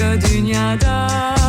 başka dünyada.